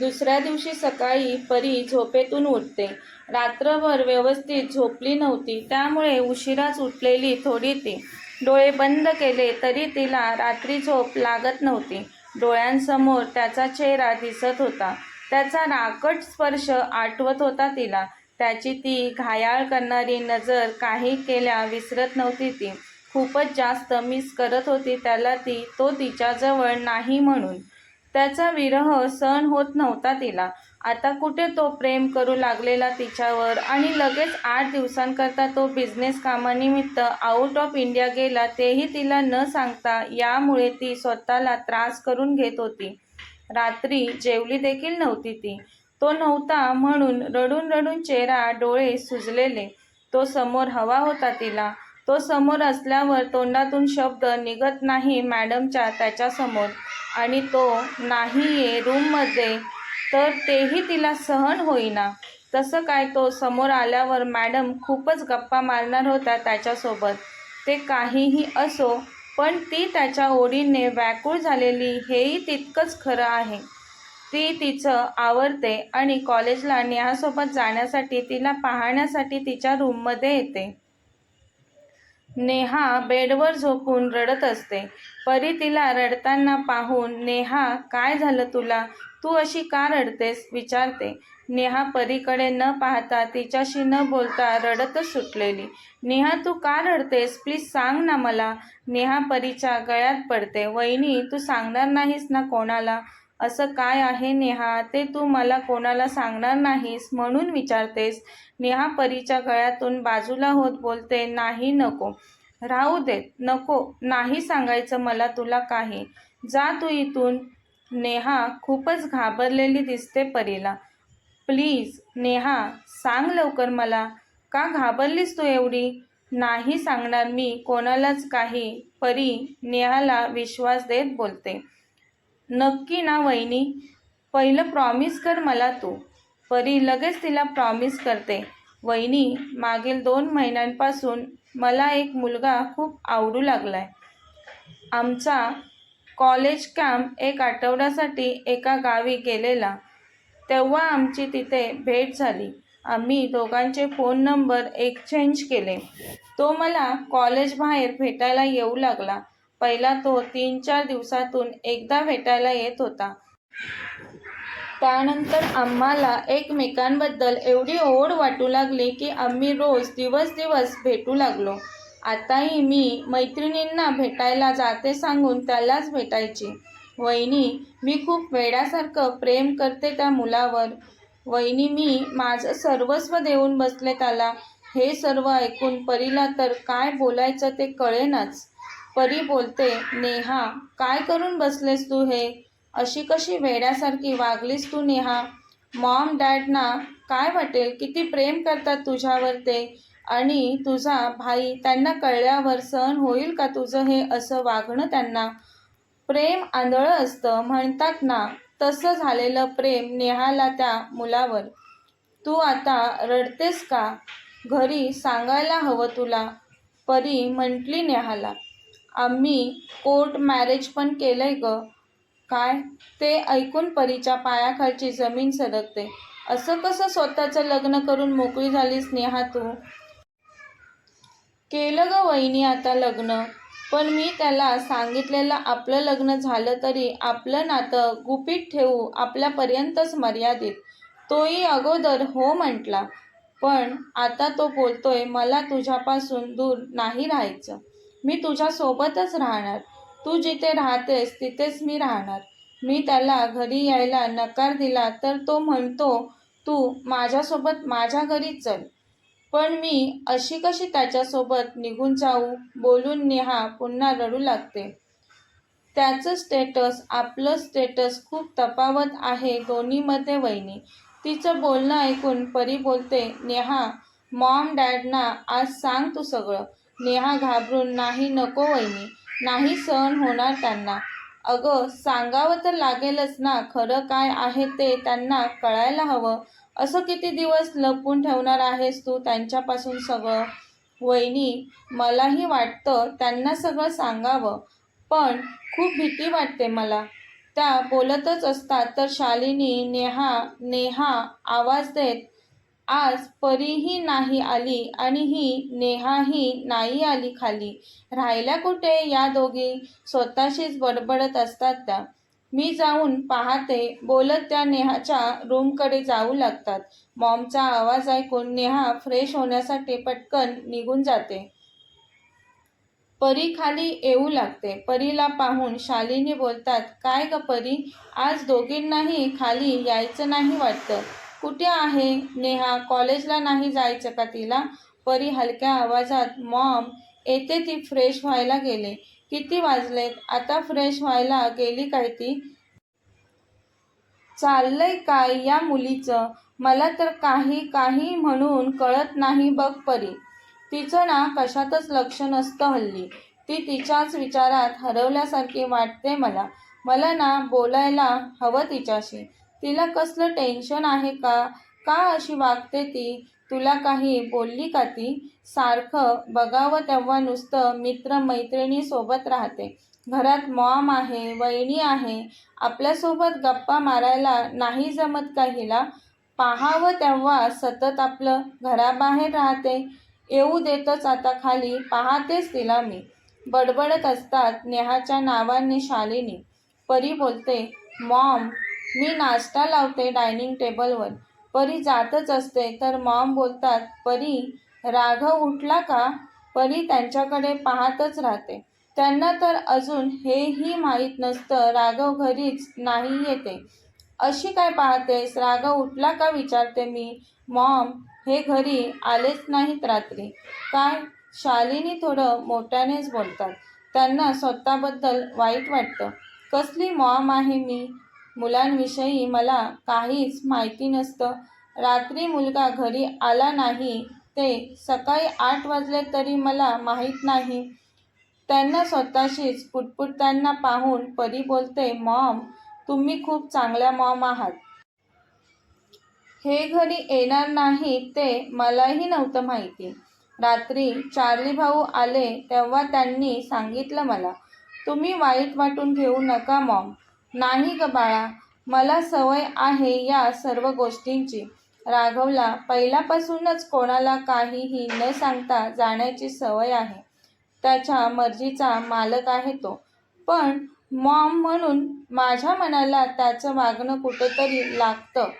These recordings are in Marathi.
दुसऱ्या दिवशी सकाळी परी झोपेतून उठते. रात्रभर व्यवस्थित झोपली नव्हती त्यामुळे उशिराच उठलेली थोडी ती. डोळे बंद केले तरी तिला रात्री झोप लागत नव्हती. डोळ्यांसमोर त्याचा चेहरा दिसत होता. त्याचा राकट स्पर्श आठवत होता तिला. त्याची ती घायाळ करणारी नजर काही केल्या विसरत नव्हती ती. खूपच जास्त मिस करत होती त्याला ती तो तिच्याजवळ नाही म्हणून. त्याचा विरह सहन होत नव्हता तिला. आता कुठे तो प्रेम करू लागलेला तिच्यावर? आणि लगेच आठ दिवसांकरता तो बिझनेस कामानिमित्त आउट ऑफ इंडिया गेला तेही तिला न सांगता यामुळे ती स्वतःला त्रास करून घेत होती. रात्री जेवली देखील नव्हती ती. तो नव्हता म्हणून रडून रडून चेहरा डोळे सुजलेले. तो समोर हवा होता तिला. तो समोर असल्यावर तोंडातून शब्द निघत नाही मॅडमच्या त्याच्यासमोर. आणि तो नाही आहे रूममध्ये तर तेही तिला सहन होईना. तसं काय तो समोर आल्यावर मॅडम खूपच गप्पा मारणार होता त्याच्यासोबत. ते काहीही असो पण ती त्याच्या ओढीने व्याकुळ झालेली हेही तितकंच खरं आहे. ती तिचं आवडते आणि कॉलेजला नेहासोबत जाण्यासाठी तिला पाहण्यासाठी तिच्या रूममध्ये येते. नेहा बेडवर झोपून रडत असते. परी तिला रडताना पाहून नेहा काय झालं तुला? तू अशी का रडतेस? विचारते. नेहा परीकडे न पाहता तिच्याशी न बोलता रडतच सुटलेली. नेहा तू का रडतेस? प्लीज सांग ना मला. नेहा परीच्या गळ्यात पडते. वहिनी तू सांगणार नाहीस ना कोणाला? असं काय आहे नेहा? ते तू मला कोणाला सांगणार नाहीस म्हणून विचारतेस. नेहा परीच्या गळ्यातून बाजूला होत बोलते नाही नको. राहू देत नको. नाही सांगायचं मला तुला काही. जा तू इथून. नेहा खूपच घाबरलेली दिसते परीला. प्लीज नेहा सांग लवकर मला. का घाबरलीस तू एवढी? नाही सांगणार मी कोणालाच काही. परी नेहाला विश्वास देत बोलते. नक्की ना वहिनी. पहिलं प्रॉमिस कर मला तू. परी लगेच तिला प्रॉमिस करते. वहिनी मागील दोन महिन्यांपासून मला एक मुलगा खूप आवडू लागलाय. आमचा कॉलेज कॅम्प एक आठवड्यासाठी एका गावी गेलेला. तेव्हा आमची तिथे भेट झाली. आम्ही दोघांचे फोन नंबर एक्सचेंज केले. तो मला कॉलेज बाहेर भेटायला येऊ लागला. पहिला तो तीन चार दिवसातून एकदा भेटायला येत होता. त्यानंतर आम्हाला एकमेकांबद्दल एवढी ओढ वाटू लागली की आम्ही रोज दिवस दिवस भेटू लागलो. आताही मी मैत्रिणींना भेटायला जाते सांगून त्यालाच भेटायची. वहिनी मी खूप वेड्यासारखं प्रेम करते त्या मुलावर. वहिनी मी माझं सर्वस्व देऊन बसले त्याला. हे सर्व ऐकून परीला तर काय बोलायचं ते कळेनाच. परी बोलते नेहा काय करून बसलेस तू हे? अशी कशी वेड्यासारखी वागलीस तू नेहा? मॉम डॅडना काय वाटेल? किती प्रेम करतात तुझ्यावर ते? आणि तुझा भाई त्यांना कळल्यावर सहन होईल का तुझं हे असं वागणं त्यांना? प्रेम आंधळं असतं म्हणतात ना तसं झालेलं प्रेम नेहाला त्या मुलावर. तू आता रडतेस का? घरी सांगायला हवं तुला. परी म्हटली नेहाला. आम्ही कोर्ट मॅरेज पण केलंय ग. काय? ते ऐकून परीच्या पायाखालची जमीन सरकते असं कसं स्वतःचं लग्न करून मोकळी झालीस नेहा तू? केलं ग वहिनी आता लग्न. पण मी त्याला सांगितलेलं आपलं लग्न झालं तरी आपलं नातं गुपित ठेवू आपल्यापर्यंतच मर्यादित. तोही अगोदर हो म्हटला. पण आता तो बोलतोय मला तुझ्यापासून दूर नाही राहायचं. मी तुझ्यासोबतच राहणार. तू जिथे राहतेस तिथेच मी राहणार. मी त्याला घरी यायला नकार दिला तर तो म्हणतो तू माझ्यासोबत माझ्या घरी चल. पण मी अशी कशी त्याच्यासोबत निघून जाऊ? बोलून नेहा पुन्हा रडू लागते. त्याचं स्टेटस आपलं स्टेटस खूप तफावत आहे दोन्हीमध्ये वहिनी. तिचं बोलणं ऐकून परी बोलते नेहा मॉम डॅडना आज सांग तू सगळं. नेहा घाबरून नाही नको वहिनी नाही सहन होणार त्यांना. अगं सांगावं तर लागेलच ना खरं काय आहे ते त्यांना कळायला हवं. असं किती दिवस लपवून ठेवणार आहेस तू त्यांच्यापासून सगळं? वहिनी मलाही वाटतं त्यांना सगळं सांगावं पण खूप भीती वाटते मला. त्या बोलतच असतात तर शालिनी नेहा नेहा आवाज देत आज परीही नाही आली आणि ही नेहाही नाही आली खाली. राहिल्या कुठे या दोघी? स्वतःशीच बडबडत असतात त्या. मी जाऊन पाहते. बोलत त्या नेहाच्या रूमकडे जाऊ लागतात. मॉमचा आवाज ऐकून नेहा फ्रेश होण्यासाठी पटकन निघून जाते. परी खाली येऊ लागते. परीला पाहून शालिनी बोलतात काय ग परी? आज दोघींनाही खाली यायचं नाही वाटतं. कुठे आहे नेहा? कॉलेजला नाही जायचं का तिला? परी हलक्या आवाजात मॉम येते ती फ्रेश व्हायला गेले. किती वाजलेत? आता फ्रेश व्हायला गेली काय ती? चाललंय काय या मुलीचं? मला तर काही काही म्हणून कळत नाही बघ परी. तिचं ना कशातच लक्ष नसतं हल्ली. ती तिच्याच विचारात हरवल्यासारखी वाटते मला. मला ना बोलायला हवं तिच्याशी. तिला कसलं टेन्शन आहे का? का अशी वागते ती? तुला काही बोलली का ती? सारखं बघावं तेव्हा नुसतं मित्र मैत्रिणी सोबत राहते. घरात मॉम आहे वहिनी आहे. आपल्यासोबत गप्पा मारायला नाही जमत का हिला? पाहावं तेव्हा सतत आपलं घराबाहेर राहते. येऊ देतच आता खाली पाहतेच तिला मी. बडबडत असतात नेहाच्या नावाने शालिनी. परी बोलते मॉम मी नाश्ता लावते डायनिंग टेबलवर. परी जातच असते तर मॉम बोलतात परी राघव उठला का? परी त्यांच्याकडे पाहतच राहते. त्यांना तर अजून हेही माहीत नसतं राघव घरीच नाही येते. अशी काय पाहतेस राघव उठला का? विचारते मी. मॉम हे घरी आलेच नाहीत रात्री. काय? शालिनी थोडं मोठ्यानेच बोलतात. त्यांना स्वतःबद्दल वाईट वाटतं. कसली मॉम आहे मी? मुलांविषयी मला काहीच माहिती नसतं. रात्री मुलगा घरी आला नाही. ते सकाळी आठ वाजले तरी मला माहीत नाही. त्यांना स्वतःशीच पुटपुटताना पाहून परी बोलते मॉम तुम्ही खूप चांगल्या मॉम आहात. हे घरी येणार नाही ते मलाही नव्हतं माहिती. रात्री चार्ली भाऊ आले तेव्हा त्यांनी सांगितलं मला तुम्ही वाईट वाटून घेऊ नका मॉम. नाही ग बाळा मला सवय आहे या सर्व गोष्टींची. राघवला पहिल्यापासूनच कोणाला काहीही न सांगता जाण्याची सवय आहे. त्याच्या मर्जीचा मालक आहे तो. पण मॉम म्हणून माझ्या मनाला त्याचं वागणं कुठेतरी लागतं.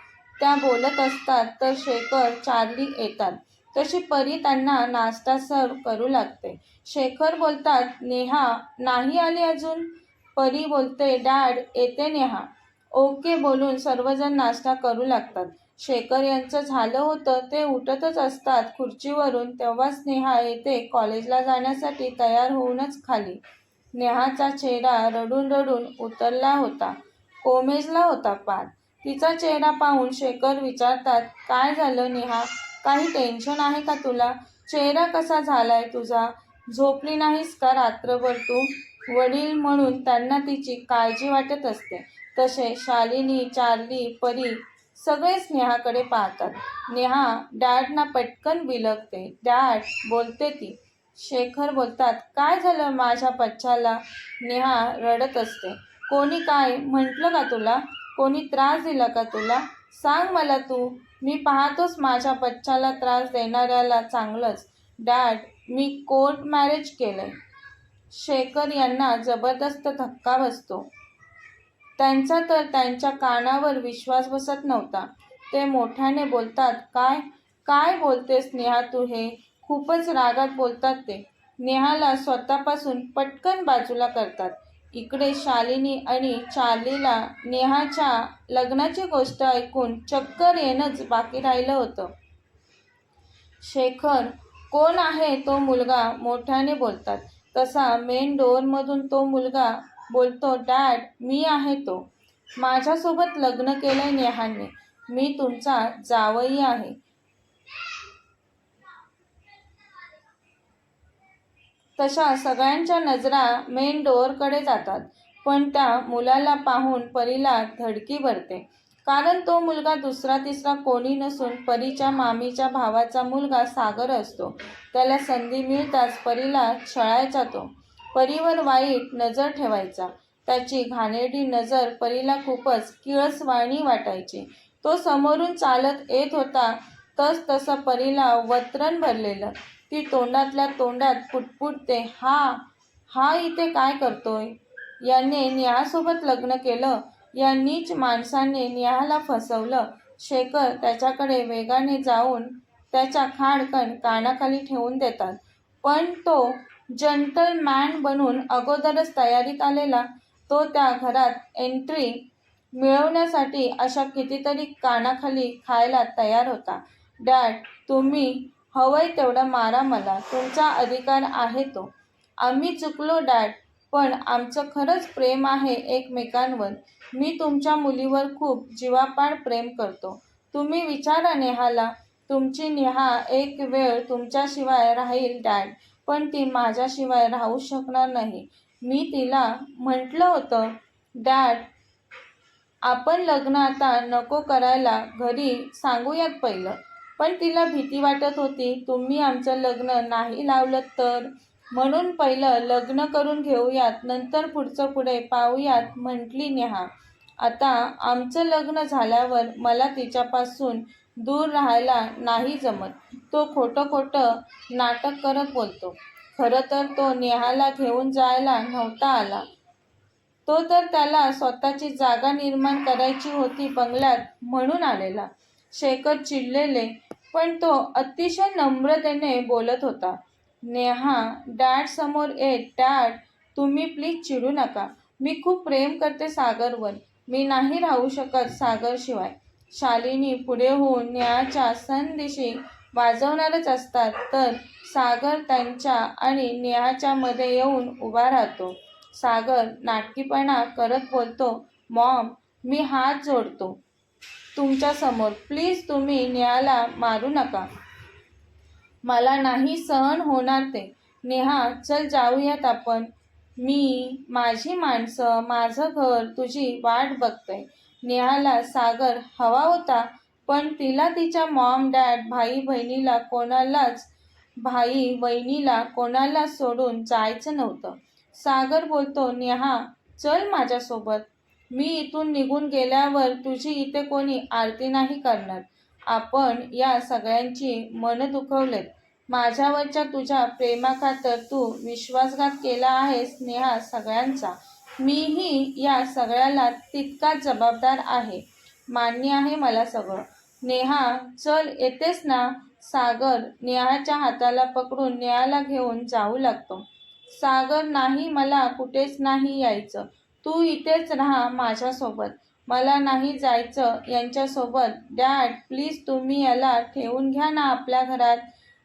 त्या बोलत असतात तर शेखर चार्ली येतात. तशी परी त्यांना नाश्ता सर्व करू लागते. शेखर बोलतात नेहा नाही आली अजून? परी बोलते डॅड येते नेहा. ओके बोलून सर्वजण नाश्ता करू लागतात. शेखर यांचं झालं होतं ते उठतच असतात खुर्चीवरून तेव्हाच नेहा येते कॉलेजला जाण्यासाठी तयार होऊनच खाली. नेहाचा चेहरा रडून रडून उतरला होता. कोमेजला होता पार तिचा चेहरा पाहून शेखर विचारतात काय झालं नेहा? काही टेन्शन आहे का तुला? चेहरा कसा झालाय तुझा? झोपली नाहीस का रात्रभर तू? वडील म्हणून त्यांना तिची काळजी वाटत असते. तसे शालिनी चार्ली परी सगळेच नेहाकडे पाहतात. नेहा डॅडना पटकन बिलगते. डॅड बोलते ती शेखर बोलतात काय झालं माझ्या बच्चाला नेहा रडत असते. कोणी काय म्हटलं का तुला? कोणी त्रास दिला का तुला? सांग मला तू. मी पाहतोच माझ्या बच्चाला त्रास देणाऱ्याला चांगलंच. डॅड मी कोर्ट मॅरेज केलंय. शेखर यांना जबरदस्त धक्का बसतो. त्यांचा तर त्यांच्या कानावर विश्वास बसत नव्हता. ते मोठ्याने बोलतात काय काय बोलतेस नेहा तू हे? खूपच रागात बोलतात ते. नेहाला स्वतःपासून पटकन बाजूला करतात. इकडे शालिनी आणि चार्लीला नेहाच्या लग्नाची गोष्ट ऐकून चक्कर येणंच बाकी राहिलं होतं. शेखर कोण आहे तो मुलगा? मोठ्याने बोलतात. तसा मेन डोअरमधून तो मुलगा बोलतो डॅड मी आहे तो. माझ्यासोबत लग्न केलंय नेहाने. मी तुमचा जावई आहे. तशा सगळ्यांच्या नजरा मेन डोअरकडे जातात पण त्या मुलाला पाहून परीला धडकी भरते. कारण तो मुलगा दुसरा तिसरा कोणी नसून परीच्या मामीच्या भावाचा मुलगा सागर असतो. त्याला संधी मिळताच परीला छळायचा तो परीवर वाईट नजर ठेवायचा. त्याची घाणेरडी नजर परीला खूपच किळसवाणी वाटायची. तो समोरून चालत येत होता. तस तसं परीला वत्रण भरलेलं. ती तोंडातल्या तोंडात पुटपुटते हा हा इथे काय करतोय? याने नेहासोबत लग्न केलं. या नीच माणसाने निहाला फसवलं. शेखर त्याच्याकडे वेगाने जाऊन त्याच्या खाडकन कानाखाली ठेवून देतात. पण तो जंटलमॅन बनून अगोदरच तयारीत आलेला तो त्या घरात एंट्री मिळवण्यासाठी अशा कितीतरी कानाखाली खायला तयार होता. डॅड तुम्ही हवंय तेवढं मारा मला. तुमचा अधिकार आहे तो. आम्ही चुकलो डॅड. पण आमचं खरंच प्रेम आहे एकमेकांवर. मी तुमच्या मुलीवर खूप जीवापाड प्रेम करतो. तुम्ही विचारा नेहाला तुमची नेहा एक वेळ तुमच्याशिवाय राहील डॅड पण ती माझ्याशिवाय राहू शकणार नाही. मी तिला म्हटलं होतं डॅड आपण लग्न आता नको करायला घरी सांगूयात पहिलं. पण तिला भीती वाटत होती तुम्ही आमचं लग्न नाही लावलं तर? म्हणून पहिलं लग्न करून घेऊयात नंतर पुढचं पुढे पाहूयात म्हटली नेहा. आता आमचं लग्न झाल्यावर मला तिच्यापासून दूर राहायला नाही जमत. तो खोटं खोटं नाटक करत बोलतो. खरं तर तो नेहाला घेऊन जायला नव्हता आला. तो तर त्याला स्वतःची जागा निर्माण करायची होती बंगल्यात म्हणून आलेला. शेखर चिडलेले पण तो अतिशय नम्रतेने बोलत होता. नेहा डॅड समोर येत डॅड तुम्ही प्लीज चिडू नका. मी खूप प्रेम करते सागरवर. मी नाही राहू शकत सागरशिवाय शालिनी पुढे होऊन नेहाच्या संदिशी वाजवणारच असतात. तर सागर त्यांच्या आणि नेहाच्या मध्ये येऊन उभा राहतो. सागर नाटकीपणा करत बोलतो मॉम मी हात जोडतो तुमच्यासमोर. प्लीज तुम्ही नेहाला मारू नका. मला नाही सहन होणार ते. नेहा चल जाऊयात आपण. मी माझी माणसं माझं घर तुझी वाट बघतंय नेहाला सागर हवा होता पण तिला तिच्या मॉम डॅड भाई बहिणीला कोणालाच भाई बहिणीला कोणाला सोडून जायचं नव्हतं. सागर बोलतो नेहा चल माझ्यासोबत. मी इथून निघून गेल्यावर तुझी इथे कोणी आरती नाही करणार. आपण या सगळ्यांची मन दुखवलेत. माझ्यावरच्या तुझ्या प्रेमाखातर तू विश्वासघात केला आहेस नेहा सगळ्यांचा. मीही या सगळ्याला तितकाच जबाबदार आहे. मान्य आहे मला सगळं. नेहा चल येतेस ना? सागर नेहाच्या हाताला पकडून नेहाला घेऊन जाऊ लागतो. सागर नाही मला कुठेच नाही यायचं. तू इथेच राहा माझ्यासोबत. मला नाही जायचं यांच्यासोबत. डॅड प्लीज तुम्ही याला ठेवून घ्या ना आपल्या घरात.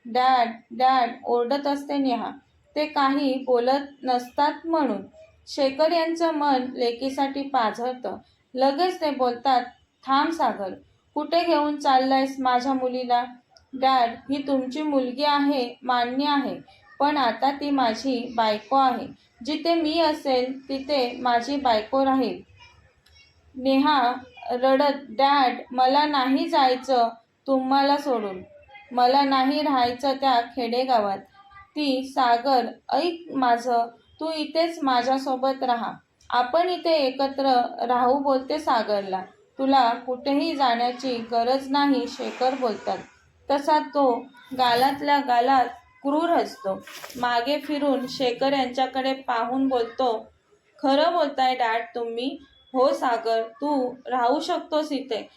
डॅड डॅड ओरडत असते नेहा. ते काही बोलत नसतात म्हणून. शेखर यांचं मन लेकीसाठी पाझरतं. लगेच ते बोलतात थांब सागर कुठे घेऊन चाललायस माझ्या मुलीला? डॅड ही तुमची मुलगी आहे मान्य आहे पण आता ती माझी बायको आहे. जिथे मी असेल तिथे माझी बायको राहील. नेहा रडत डॅड मला नाही जायचं. तुम्हाला सोडून. मला नाही राहायचं त्या खेडेगावात. ती सागर ऐक माझं. तू इथेच माझ्यासोबत राहा. आपण इथे एकत्र राहू बोलते सागरला. तुला कुठेही जाण्याची गरज नाही शेखर बोलतात. तसा तो गालातल्या गालात क्रूर हसतो. मागे फिरून शेखर यांच्याकडे पाहून बोलतो खरं बोलताय डॅड तुम्ही. हो सागर तू राहू शकतोस इथे.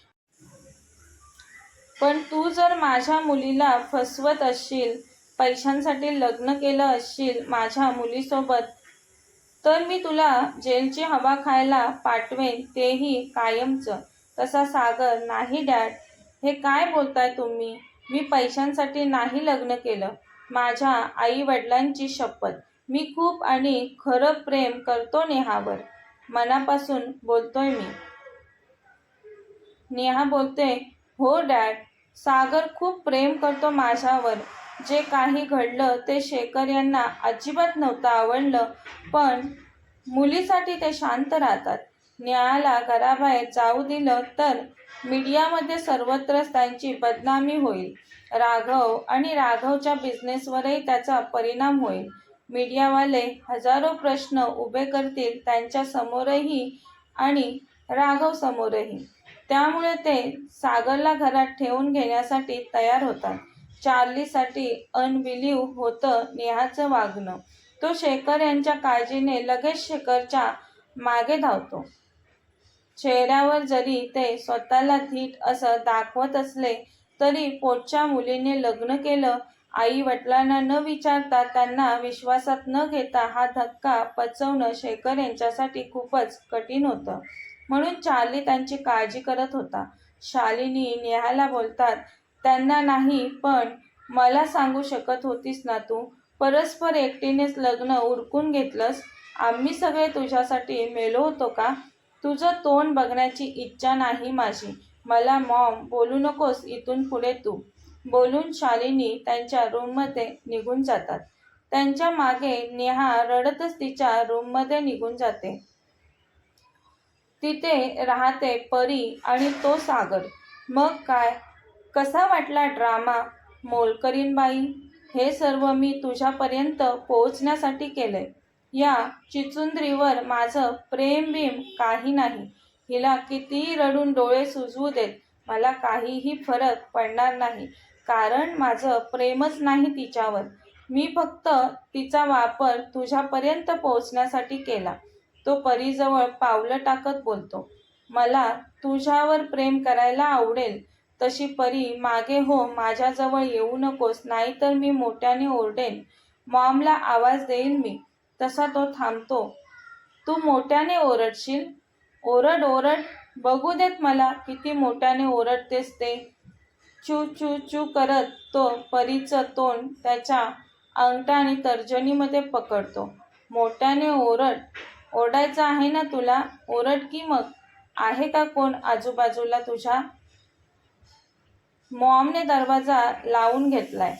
पण तू जर माझ्या मुलीला फसवत असशील पैशांसाठी लग्न केलं असशील माझ्या मुलीसोबत तर मी तुला जेलची हवा खायला पाठवेन तेही कायमचं. तसा सागर नाही डॅड हे काय बोलताय तुम्ही? मी पैशांसाठी नाही लग्न केलं. माझ्या आई वडिलांची शपथ. मी खूप आणि खरं प्रेम करतो नेहावर. मनापासून बोलतोय मी. नेहा बोलते हो डॅड. सागर खूप प्रेम करतो माझ्यावर. जे काही घडलं ते शेखर यांना अजिबात नव्हतं आवडलं पण मुलीसाठी ते शांत राहतात. न्यायाला घराबाहेर जाऊ दिलं तर मीडियामध्ये सर्वत्रच त्यांची बदनामी होईल. राघव आणि राघवच्या बिझनेसवरही त्याचा परिणाम होईल. मीडियावाले हजारो प्रश्न उभे करतील त्यांच्या समोरही आणि राघव समोरही. त्यामुळे ते सागरला घरात ठेवून घेण्यासाठी तयार होतात. चार्लीसाठी अनबिलीव होतं नेहाचं वागणं. तो शेखर यांच्या काळजीने लगेच शेखरच्या मागे धावतो. चेहऱ्यावर जरी ते स्वतःला धीट असं दाखवत असले तरी पोटच्या मुलीने लग्न केलं आई वडिलांना न विचारता त्यांना विश्वासात न घेता हा धक्का पचवणं शेखर यांच्यासाठी खूपच कठीण होतं. म्हणून चार्ली त्यांची काळजी करत होता. शालिनी नेहाला बोलतात त्यांना नाही पण मला सांगू शकत होतीस ना तू? परस्पर एकटीनेच लग्न उरकून घेतलंस? आम्ही सगळे तुझ्यासाठी मेलो होतो का? तुझं तोंड बघण्याची इच्छा नाही माझी. मला मॉम बोलू नकोस इथून पुढे तू. बोलून शालिनी त्यांच्या रूममध्ये निघून जातात. त्यांच्या मागे नेहा रडतच तिच्या रूममध्ये निघून जाते. तिथे राहते परी आणि तो सागर. मग काय? कसा वाटला ड्रामा मोलकरीनबाई हे सर्व मी तुझ्यापर्यंत पोहोचण्यासाठी केलंय. या चिचुंद्रीवर माझं प्रेम भीम काही नाही. हिला कितीही रडून डोळे सुजवू देत मला काहीही फरक पडणार नाही. कारण माझं प्रेमच नाही तिच्यावर. मी फक्त तिचा वापर तुझ्यापर्यंत पोहोचण्यासाठी केला. तो परीजवळ पावलं टाकत बोलतो. मला तुझ्यावर प्रेम करायला आवडेल. तशी परी मागे हो माझ्याजवळ येऊ नकोस नाहीतर मी मोठ्याने ओरडेन. मॉमला आवाज देईन मी. तसा तो थांबतो. तू मोठ्याने ओरडशील? ओरड ओरड. बघू देत मला किती मोठ्याने ओरडतेस ते. चू चू चू करत तो परीचं तोंड त्याच्या अंगठा आणि तर्जनीमध्ये पकडतो. मोठ्याने ओरड ओरडायचं आहे ना तुला? ओरड की मग? आहे का कोण आजूबाजूला तुझ्या? मॉमने दरवाजा लावून घेतलाय.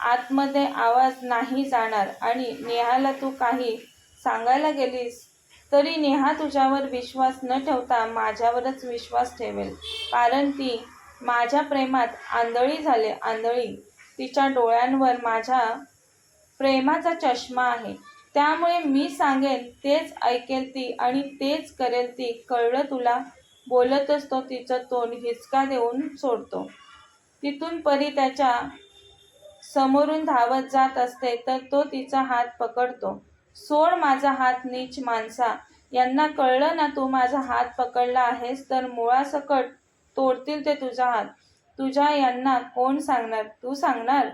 आतमध्ये आवाज नाही जाणार आणि नेहाला तू काही सांगायला गेलीस? तरी नेहा तुझ्यावर विश्वास न ठेवता माझ्यावरच विश्वास ठेवेल. कारण ती माझ्या प्रेमात आंधळी झाले आंधळी. तिच्या डोळ्यांवर माझ्या प्रेमाचा चष्मा आहे. त्यामुळे मी सांगेन तेच ऐकेल ती आणि तेच करेल ती. कळलं तुला? बोलत असतो तिचं तोंड हिचका देऊन सोडतो. तिथून परी त्याच्या समोरून धावत जात असते तर तो तिचा हात पकडतो. सोड माझा हात नीच माणसा. यांना कळलं ना तू माझा हात पकडला आहेस तर मुळासकट तोडतील ते तुझा हात. तुझ्या यांना कोण सांगणार? तू सांगणार?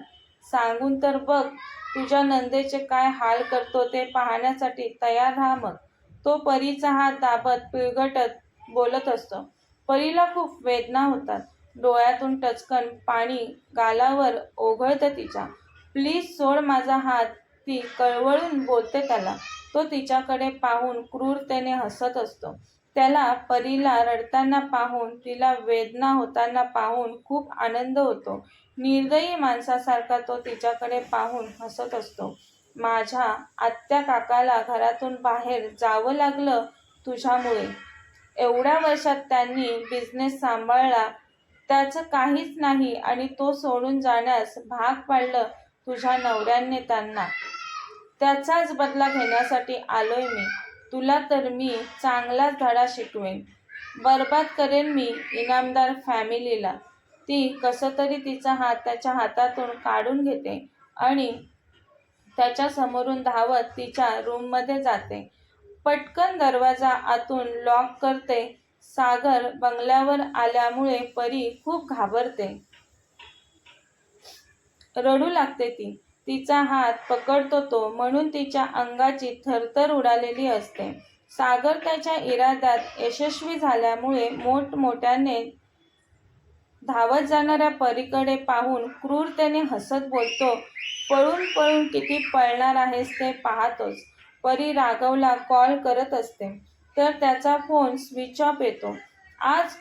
सांगून तर बघ तुझ्या नंदेचे काय हाल करतो ते पाहण्यासाठी तयार राहा मग. तो परीचा हात दाबत पिळगटत बोलत असतो. परीला खूप वेदना होतात. डोळ्यातून टचकन पाणी गालावर ओघळतं तिच्या. प्लीज सोड माझा हात ती कळवळून बोलते त्याला. तो तिच्याकडे पाहून क्रूरतेने हसत असतो. त्याला परीला रडताना पाहून तिला वेदना होताना पाहून खूप आनंद होतो. निर्दयी माणसासारखा तो तिच्याकडे पाहून हसत असतो. माझ्या आत्या काकाला घरातून बाहेर जावं लागलं तुझ्यामुळे. एवढ्या वर्षात त्यांनी बिझनेस सांभाळला. त्याचं काहीच नाही आणि तो सोडून जाण्यास भाग पाडलं तुझ्या नवऱ्याने त्यांना. त्याचाच बदला घेण्यासाठी आलोय मी. तुला तर मी चांगलाच धडा शिकवेन. बरबाद करेन मी इनामदार फॅमिलीला. ती कसं तरी तिचा हात त्याच्या हातातून काढून घेते आणि त्याच्या समोरून धावत तिच्या रूममध्ये जाते. पटकन दरवाजा आतून लॉक करते. सागर बंगल्यावर आल्यामुळे परी खूप घाबरते. रडू लागते ती. तिचा हात पकडतो तो म्हणून तिच्या अंगाची थरथर उडालेली असते. सागर त्याच्या इराद्यात यशस्वी झाल्यामुळे मोठमोठ्याने धावत जाणाऱ्या परीकडे पाहून क्रूरतेने हसत बोलतो पळून पळून किती पळणार आहेस ते पाहतोच परी राघवला कॉल करत असते तर त्याचा फोन स्विच ऑफ येतो. आज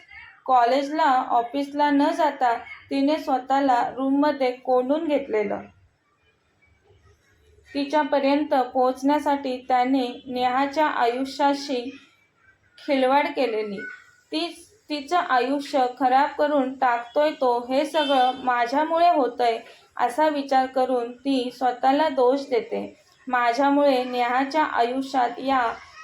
कॉलेजला ऑफिसला न जाता तिने स्वतःला रूममध्ये कोंडून घेतलेलं. तिच्यापर्यंत पोहोचण्यासाठी त्याने नेहाच्या आयुष्याशी खिलवाड केलेली. ती तिचं आयुष्य खराब करून टाकतोय तो हे सगळं माझ्यामुळे होतंय असा विचार करून ती स्वतःला दोष देते. माझ्यामुळे नेहाच्या आयुष्यात या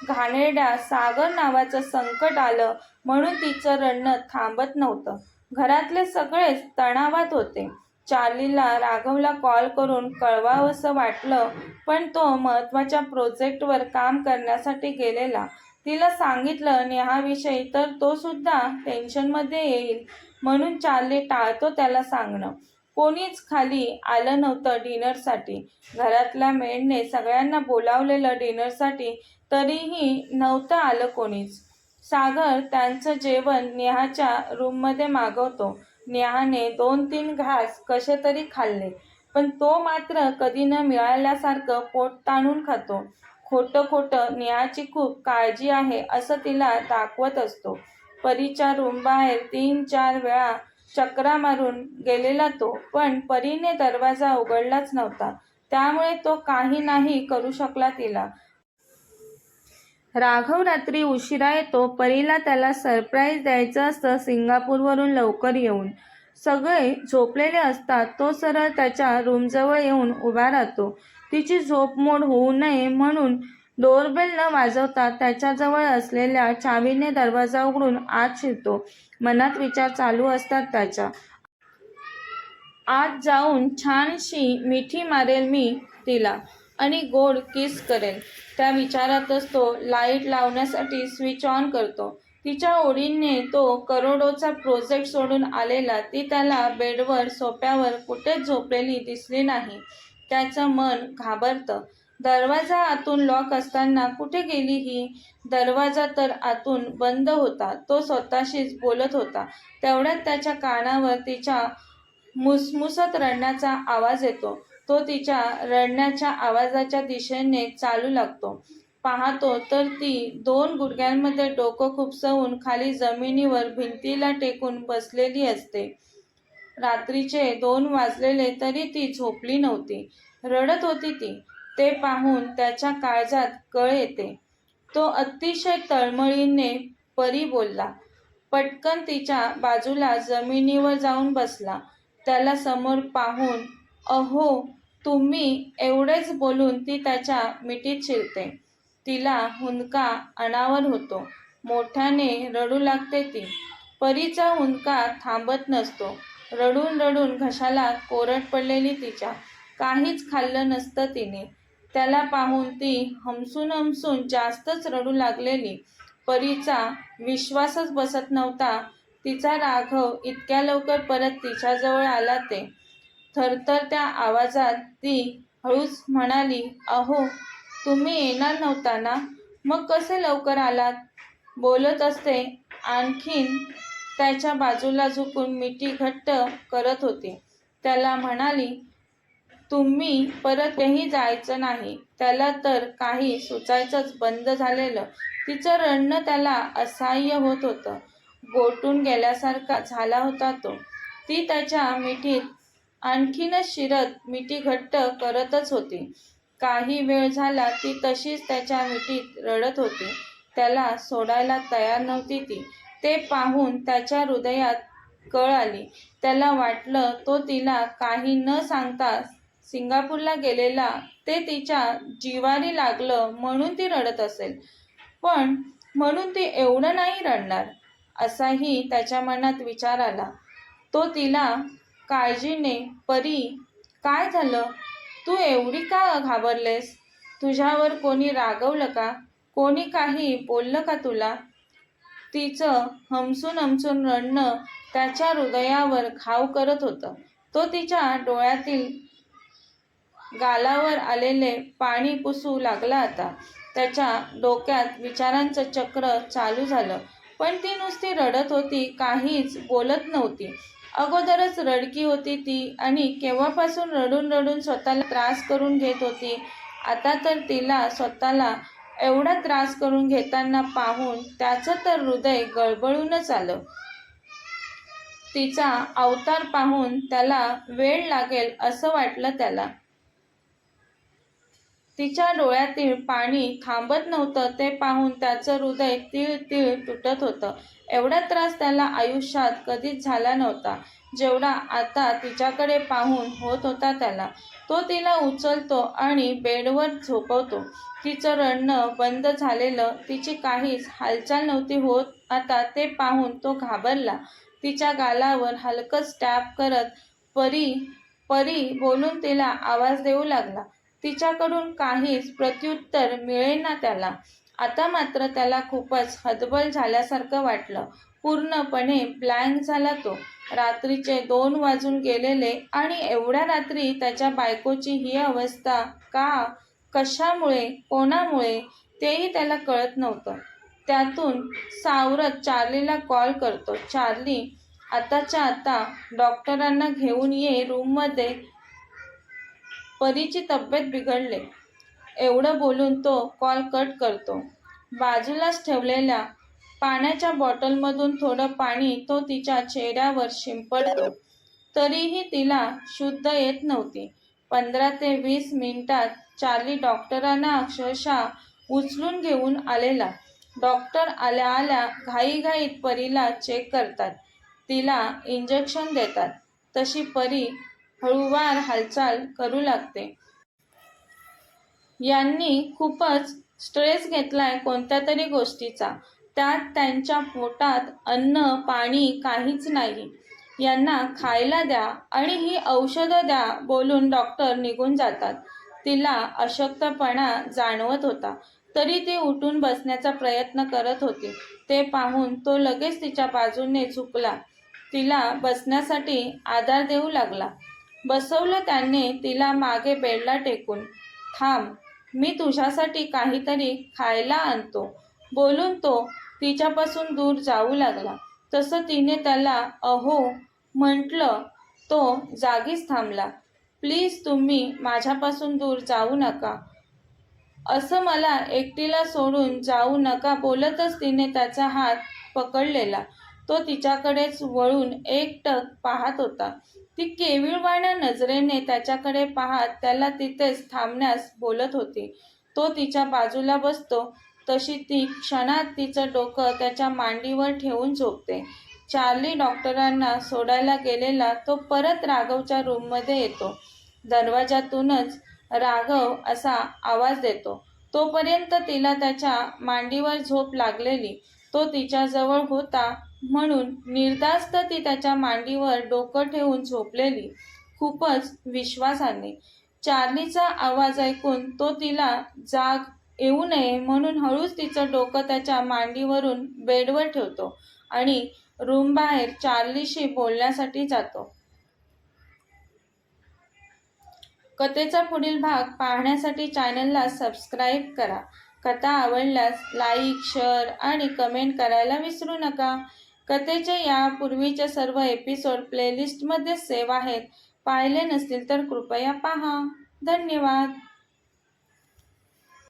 घाणेरड्या सागर नावाचं संकट आलं म्हणून तिचं रडणं थांबत नव्हतं. घरातले सगळेच तणावात होते. चार्लीला राघवला कॉल करून कळवावंसं वाटलं पण तो महत्त्वाच्या प्रोजेक्टवर काम करण्यासाठी गेलेला. तिला सांगितलं नेहाविषयी तर तो सुद्धा टेन्शनमध्ये येईल. म्हणून चार्ली टाळतो त्याला सांगणं. कोणीच खाली आलं नव्हतं डिनरसाठी. घरातल्या मेडने सगळ्यांना बोलावलेलं डिनरसाठी तरीही नव्हतं आलं कोणीच. सागर त्यांचं जेवण नेहाच्या रूममध्ये मागवतो. नेहाने दोन तीन घास कसे तरी खाल्ले पण तो मात्र कधी न मिळाल्यासारखं पोट ताणून खातो. खोटं खोटं नेहाची खूप काळजी आहे असं तिला दाखवत असतो. परीच्या रूमबाहेर तीन चार वेळा चक्रा मारून गेलेला तो पण परीने दरवाजा उघडलाच नव्हता. त्यामुळे तो काही नाही करू शकला तिला. राघव रात्री उशिरा येतो. परीला त्याला सरप्राईज द्यायचं असतं सिंगापूरवरून लवकर येऊन. सगळे झोपलेले असतात. तो सरळ त्याच्या रूमजवळ येऊन उभा राहतो. तिची झोप मोड होऊ नये म्हणून डोरबेल न वाजवता त्याच्याजवळ असलेल्या चावीने दरवाजा उघडून आत शिरतो. मनात विचार चालू असतात त्याच्या. आत जाऊन छानशी मिठी मारेल मी तिला. आणि गोड किस करेल त्या विचारातच तो लाइट लावण्यासाठी स्विच ऑन करतो. तिच्या ओढीने तो करोडोचा प्रोजेक्ट सोडून आलेला ती त्याला बेडवर सोप्यावर कुठेच झोपलेली दिसली नाही. त्याचं मन घाबरतं. दरवाजा आतून लॉक असताना कुठे गेली ही? दरवाजा तर आतून बंद होता. तो स्वतःशीच बोलत होता. तेवढ्यात त्याच्या कानावर तिच्या मुसमुसत रडण्याचा आवाज येतो. तो तिच्या रडण्याच्या आवाजाच्या दिशेने चालू लागतो. पाहतो तर ती दोन गुडघ्यांमध्ये डोकं खुपसवून खाली जमिनीवर भिंतीला टेकून बसलेली असते. रात्रीचे दोन वाजलेले तरी ती झोपली नव्हती. रडत होती ती. ते पाहून त्याच्या काळजात कळ येते. तो अतिशय तळमळीने परी बोलला. पटकन तिच्या बाजूला जमिनीवर जाऊन बसला. त्याला समोर पाहून अहो तुम्ही एवढेच बोलून ती त्याच्या मिठीत शिरते. तिला हुंदका अनावर होतो. मोठ्याने रडू लागते ती. परीचा हुंदका थांबत नसतो. रडून रडून घशाला कोरड पडलेली तिच्या. काहीच खाल्लं नसतं तिने. त्याला पाहून ती हमसून हमसून जास्तच रडू लागलेली. परीचा विश्वासच बसत नव्हता. तिचा राघव इतक्या लवकर परत तिच्याजवळ आला ते. थरथर त्या आवाजात ती हळूच म्हणाली अहो तुम्ही येणार नव्हता ना? मग कसे लवकर आलात? बोलत असते आणखीन त्याच्या बाजूला झुकून मिठी घट्ट करत होती. त्याला म्हणाली तुम्ही परतही जायचं नाही. त्याला तर काही सुचायचंच बंद झालेलं. तिचं रडणं त्याला असह्य होत होतं. गोटून गेल्यासारखा झाला होता तो. ती त्याच्या मिठीत आणखीनच शिरत मिठी घट्ट करतच होती. काही वेळ झाला ती तशीच त्याच्या मिठीत रडत होती. त्याला सोडायला तयार नव्हती ती. ते पाहून त्याच्या हृदयात कळ आली. त्याला वाटलं तो तिला काही न सांगता सिंगापूरला गेलेला ते तिच्या जिवारी लागलं म्हणून ती रडत असेल. पण म्हणून ती एवढं नाही रडणार असाही त्याच्या मनात विचार आला. तो तिला काळजीने परी काय झालं? तू एवढी का घाबरलेस? तुझ्यावर कोणी रागवलं का? कोणी काही बोललं का तुला? तिचं हमसून हमसून रडणं त्याच्या हृदयावर घाव करत होतं. तो तिच्या डोळ्यातील गालावर आलेले पाणी पुसू लागला आता. त्याच्या डोक्यात विचारांचं चक्र चालू झालं. पण ती नुसती रडत होती काहीच बोलत नव्हती. अगोदरच रडकी होती ती आणि केव्हापासून रडून रडून स्वतःला त्रास करून घेत होती आता तर तिला स्वतःला एवढा त्रास करून घेताना पाहून त्याचं तर हृदय गळबळूनच आलं. तिचा अवतार पाहून त्याला वेळ लागेल असं वाटलं त्याला. तिच्या डोळ्यातील पाणी थांबत नव्हतं ते पाहून त्याचं हृदय तीळ तीळ तुटत होतं. एवढा त्रास त्याला आयुष्यात कधीच झाला नव्हता जेवढा आता तिच्याकडे पाहून होत होता त्याला. तो तिला उचलतो आणि बेडवर झोपवतो. तिचं रडणं बंद झालेलं तिची काहीच हालचाल नव्हती होत. आता ते पाहून तो घाबरला. तिच्या गालावर हलकं स्टॅप करत परी परी बोलून तिला आवाज देऊ लागला. तिच्याकडून काहीच प्रत्युत्तर मिळेना त्याला. आता मात्र त्याला खूपच हतबल झाल्यासारखं वाटलं. पूर्णपणे ब्लँक झाला तो. रात्रीचे दोन वाजून गेलेले आणि एवढ्या रात्री त्याच्या बायकोची ही अवस्था का कशामुळे कोणामुळे तेही त्याला कळत नव्हतं. त्यातून सावरत चार्लीला कॉल करतो. चार्ली आताच्या आता डॉक्टरांना घेऊन ये रूममध्ये. परीची तब्येत बिघडले. एवढं बोलून तो कॉल कट करतो. बाजूलाच ठेवलेल्या पाण्याच्या बॉटलमधून थोडं पाणी तो तिच्या चेहऱ्यावर शिंपडतो. तरीही तिला शुद्ध येत नव्हती. पंधरा ते वीस मिनिटात चार्ली डॉक्टरांना अक्षरशः उचलून घेऊन आलेला. डॉक्टर आल्या आल्या घाईघाईत परीला चेक करतात. तिला इंजेक्शन देतात. तशी परी हळूवार हालचाल करू लागते. यांनी खूपच स्ट्रेस घेतलाय कोणत्या तरी गोष्टीचा. त्यात त्यांच्या पोटात अन्न पाणी काहीच नाही. यांना खायला द्या आणि ही औषधं द्या बोलून डॉक्टर निघून जातात. तिला अशक्तपणा जाणवत होता. तरी ती उठून बसण्याचा प्रयत्न करत होती. ते पाहून तो लगेच तिच्या बाजूने झुकला. तिला बसण्यासाठी आधार देऊ लागला. बसवलं त्याने तिला मागे बेडला टेकून. थांब मी तुझ्यासाठी काहीतरी खायला आणतो. बोलून तो तिच्यापासून दूर जाऊ लागला. तसं तिने त्याला अहो म्हटलं तो जागीच थांबला. प्लीज तुम्ही माझ्यापासून दूर जाऊ नका. असं मला एकटीला सोडून जाऊ नका बोलतच तिने त्याचा हात पकडलेला. तो तिच्याकडेच वळून एकटक पाहत होता. ती केविळवाण्या नजरेने त्याच्याकडे पाहत त्याला तिथेच थांबण्यास बोलत होती. तो तिच्या बाजूला बसतो. तशी ती क्षणात तिचं डोकं त्याच्या मांडीवर ठेवून झोपते. चार्ली डॉक्टरांना सोडायला गेलेला तो परत राघवच्या रूममध्ये येतो. दरवाजातूनच राघव असा आवाज देतो. तोपर्यंत तिला त्याच्या मांडीवर झोप लागलेली. तो तिच्याजवळ होता. म्हणून निर्धास्त ती त्याच्या मांडीवर डोकं ठेवून झोपलेली खूपच विश्वासाने. चार्लीचा आवाज ऐकून तो तिला जाग येऊ नये म्हणून हळूच तिचं डोकं त्याच्या मांडीवरून बेडवर ठेवतो आणि रूम बाहेर चार्लीशी बोलण्यासाठी जातो. कथेचा पुढील भाग पाहण्यासाठी चॅनलला सबस्क्राईब करा. कथा आवडल्यास लाईक शेअर आणि कमेंट करायला विसरू नका. कथेचे पूर्वीच्या सर्व एपिसोड प्लेलिस्टमध्ये सेव आहेत. पाहिले नसतील तर कृपया पहा. धन्यवाद.